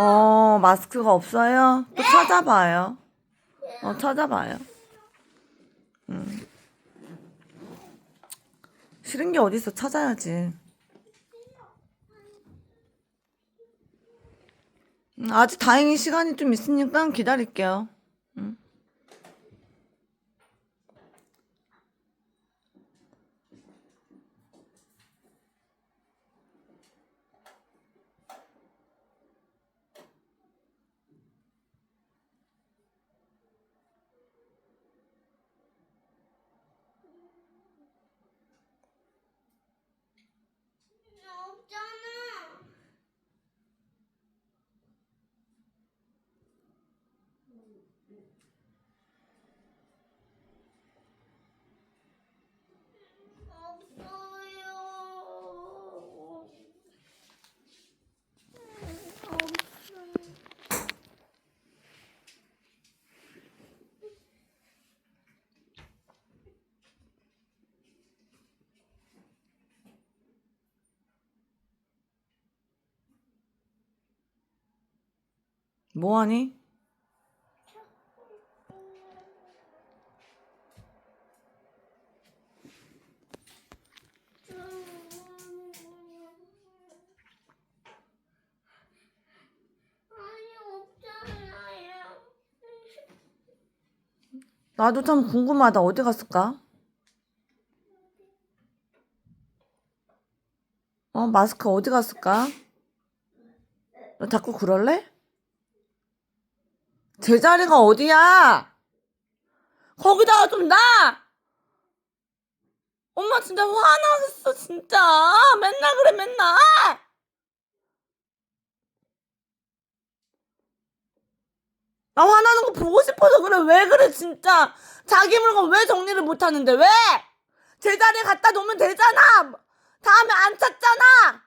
어, 마스크가 없어요? 또 찾아봐요. 어, 찾아봐요. 음. 싫은 게 어딨어. 찾아야지. 음, 아직 다행히 시간이 좀 있으니까 기다릴게요. 음. 나 없잖아. 없어요. 뭐하니? 아니 없잖아요. 나도 참 궁금하다. 어디 갔을까? 어, 마스크 어디 갔을까? 너 자꾸 그럴래? 제자리가 어디야? 거기다가 좀 놔! 엄마 진짜 화나겠어, 진짜. 맨날 그래, 맨날. 나 화나는 거 보고 싶어서 그래. 왜 그래, 진짜. 자기 물건 왜 정리를 못 하는데, 왜? 제자리에 갖다 놓으면 되잖아. 다음에 안 찾잖아.